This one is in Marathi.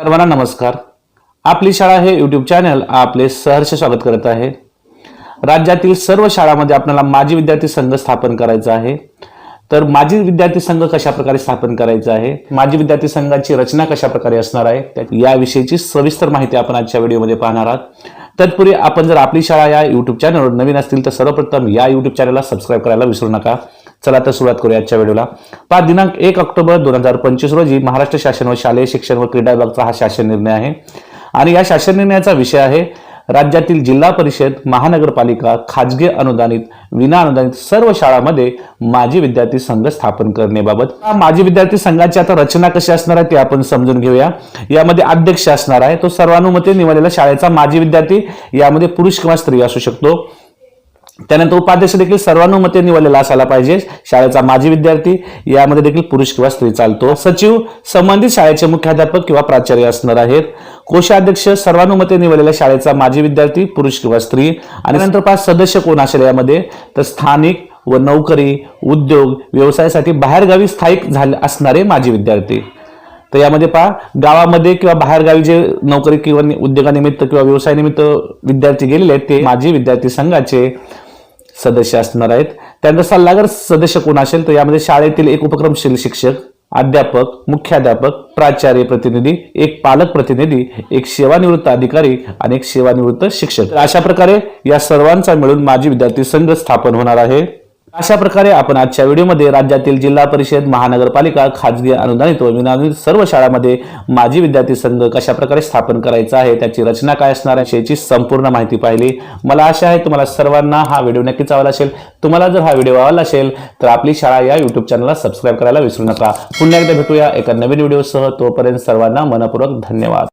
सर्वांना नमस्कार. आपली शाळा हे यूट्यूब चॅनल आपले सहर्ष स्वागत करत आहे. राज्यातील सर्व शाळांमध्ये आपल्याला माजी विद्यार्थी संघ स्थापन करायचा आहे. तर माजी विद्यार्थी संघ कशा प्रकारे स्थापन करायचा आहे? माजी विद्यार्थी संघाची रचना कशा प्रकारे असणार आहे? याविषयीची सविस्तर माहिती आपण आजच्या व्हिडिओमध्ये पाहणार आहात. तत्पूर्वी आपण जर आपली शाळा या यूट्यूब चॅनलवर नवीन असतील तर सर्वप्रथम या यूट्यूब चॅनलला सबस्क्राईब करायला विसरू नका. चला तर सुरुवात करूया आजच्या व्हिडिओला. पाच दिनांक एक ऑक्टोबर दोन हजार पंचवीस रोजी महाराष्ट्र शासन व शालेय शिक्षण व क्रीडा विभागचा हा शासन निर्णय आहे. आणि या शासन निर्णयाचा विषय आहे राज्यातील जिल्हा परिषद महानगरपालिका खाजगी अनुदानित विना अनुदानित सर्व शाळांमध्ये माजी विद्यार्थी संघ स्थापन करण्याबाबत. माजी विद्यार्थी संघाची आता रचना कशी असणार आहे ते आपण समजून घेऊया. यामध्ये अध्यक्ष असणार आहे. तो सर्वानुमते निवडलेला शाळेचा माजी विद्यार्थी यामध्ये पुरुष किंवा स्त्री असू शकतो. त्यानंतर उपाध्यक्ष देखील सर्वानुमते निवडलेला असायला पाहिजे. शाळेचा माजी विद्यार्थी यामध्ये देखील पुरुष किंवा स्त्री चालतो. सचिव संबंधित शाळेचे मुख्याध्यापक किंवा प्राचार्य असणार आहेत. कोषाध्यक्ष सर्वानुमते निवडलेल्या शाळेचा माजी विद्यार्थी पुरुष किंवा स्त्री. आणि नंतर पाच सदस्य कोण असेल यामध्ये? तर स्थानिक व नोकरी उद्योग व्यवसायासाठी बाहेरगावी स्थायिक झाले असणारे माजी विद्यार्थी. तर यामध्ये पहा गावामध्ये किंवा बाहेरगावी जे नोकरी किंवा उद्योगानिमित्त किंवा व्यवसायानिमित्त विद्यार्थी गेलेले आहेत ते माजी विद्यार्थी संघाचे सदस्य असणार आहेत. त्यांचा सल्लागार सदस्य कोण असेल तर यामध्ये शाळेतील एक उपक्रमशील शिक्षक अध्यापक मुख्याध्यापक प्राचार्य प्रतिनिधी एक पालक प्रतिनिधी एक सेवानिवृत्त अधिकारी आणि एक सेवानिवृत्त शिक्षक. अशा प्रकारे या सर्वांचा मिळून माजी विद्यार्थी संघ स्थापन होणार आहे. अशा प्रकारे आपण आजच्या व्हिडिओमध्ये राज्यातील जिल्हा परिषद महानगरपालिका खाजगी अनुदानित व विनादित सर्व शाळांमध्ये माजी विद्यार्थी संघ कशा प्रकारे स्थापन करायचा आहे त्याची रचना काय असणार आहे याची संपूर्ण माहिती पाहिली. मला आशा आहे तुम्हाला सर्वांना हा व्हिडिओ नक्कीच आवडला असेल. तुम्हाला जर हा व्हिडिओ आवडला असेल तर आपली शाळा या युट्यूब चॅनलला सबस्क्राईब करायला विसरू नका. पुन्हा एकदा भेटूया एका नवीन व्हिडिओसह. तोपर्यंत सर्वांना मनपूर्वक धन्यवाद.